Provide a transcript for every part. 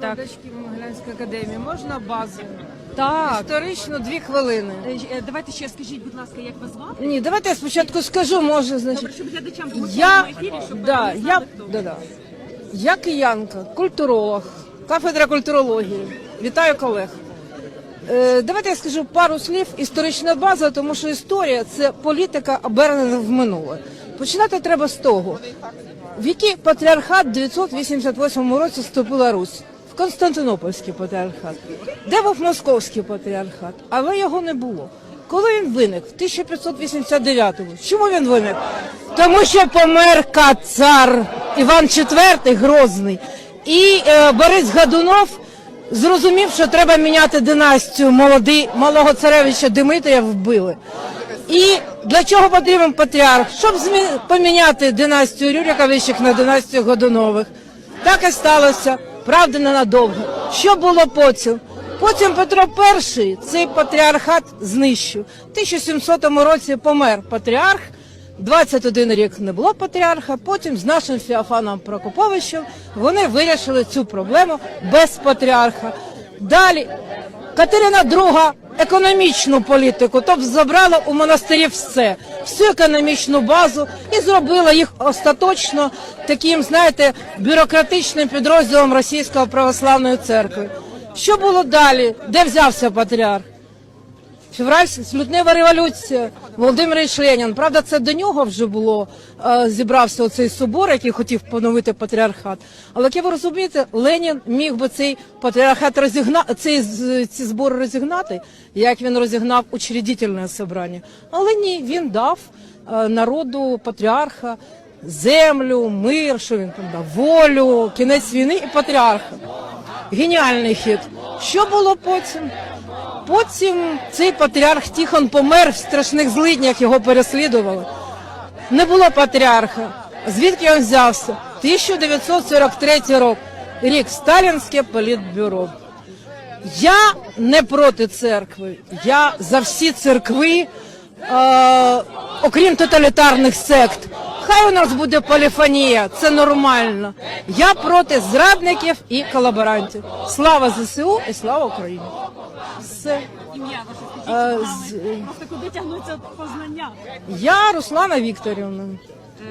Викладачки Могилянської академії, можна базу? Так. Історично дві хвилини. Е, е, Давайте ще скажіть, будь ласка, як вас звати? Ні, давайте я спочатку скажу, може, Добре, значить. щоб глядачам було Я, в ефірі, щоб да, вони я, знали, хто да, да. я киянка, культуролог, кафедра культурології. Вітаю колег. Е, давайте я скажу пару слів. Історична база, тому що історія це політика обернена в минуле. Починати треба з того, в який патріархат в 988 році вступила Русь. Константинопольський патріархат. Де був московський патріархат? Але його не було. Коли він виник? В 1589-му. Чому він виник? Тому що помер цар Іван IV Грозний. І е, Борис Гадунов зрозумів, що треба міняти династію. Молодий, малого царевича Димитрія вбили. І для чого потрібен патріарх? Щоб змі... поміняти династію Рюриковичів на династію Годунових. Так і сталося. Правда, ненадовго. Що було потім? Потім Петро І цей патріархат знищив. В 1700 році помер патріарх. 21 рік не було патріарха. Потім з нашим Феофаном Прокоповичем вони вирішили цю проблему без патріарха. Далі Катерина II економічну політику, тобто забрала у монастирів все, всю економічну базу і зробила їх остаточно таким, знаєте, бюрократичним підрозділом Російської православної церкви. Що було далі? Де взявся патріарх? Февральська смітнева революція, Володимир Ілліч Ленін. Правда, це до нього вже було е, зібрався оцей собор, який хотів поновити патріархат. Але як ви розумієте, Ленін міг би цей патріархат розігнати, цей ці збори розігнати, як він розігнав учредительне собрання. Але ні, він дав е, народу патріарха землю, мир, що він там дав, волю, кінець війни і патріарха. Геніальний хід. Що було потім? Потім цей патріарх Тихон помер в страшних злиднях, його переслідували. Не було патріарха. Звідки він взявся? 1943 рік. Рік Сталінське політбюро. Я не проти церкви. Я за всі церкви, е, окрім тоталітарних сект. Хай у нас буде поліфонія, це нормально. Я проти зрадників і колаборантів. Слава ЗСУ і слава Україні. Все. Ім'я ваше Е, скажіть, з- просто куди тягнуться познання. Я Руслана Вікторівна,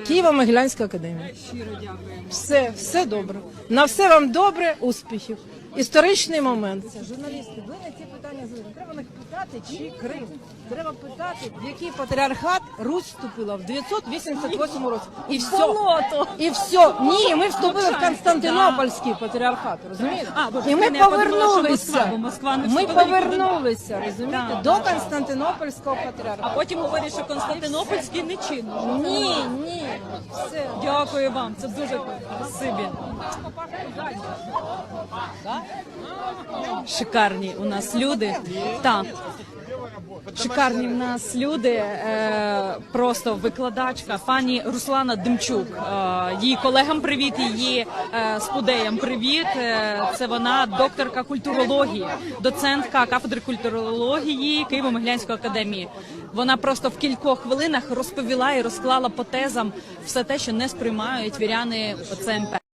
Києво-Могилянська академія. Щиро дякую. Все, все добре. На все вам добре, успіхів. Історичний момент. Журналісти, ви на ці питання задаєте. Треба не питати, чи Крим. Треба питати, в який патріархат Русь вступила в 988 році. І все. Болото. І все. Ні, ми вступили в Константинопольський патріархат, розумієте? А, бо І ми я подумала, що повернулися. Москва, бо Москва не Ми вступила нікуди. повернулися, розумієте, до. Константинопольського патріархату. А потім говорять, що Константинопольський не чинний. Ні, ні. Дякую вам, це дуже спасибі. Шикарні у нас люди. Так. Шикарні в нас люди, е, просто викладачка пані Руслана Демчук. Е, її колегам привіт, її е, спудеям привіт. Е, це вона докторка культурології, доцентка кафедри культурології Києво-Могилянської академії. Вона просто в кількох хвилинах розповіла і розклала по тезам все те, що не сприймають віряни ЦМП.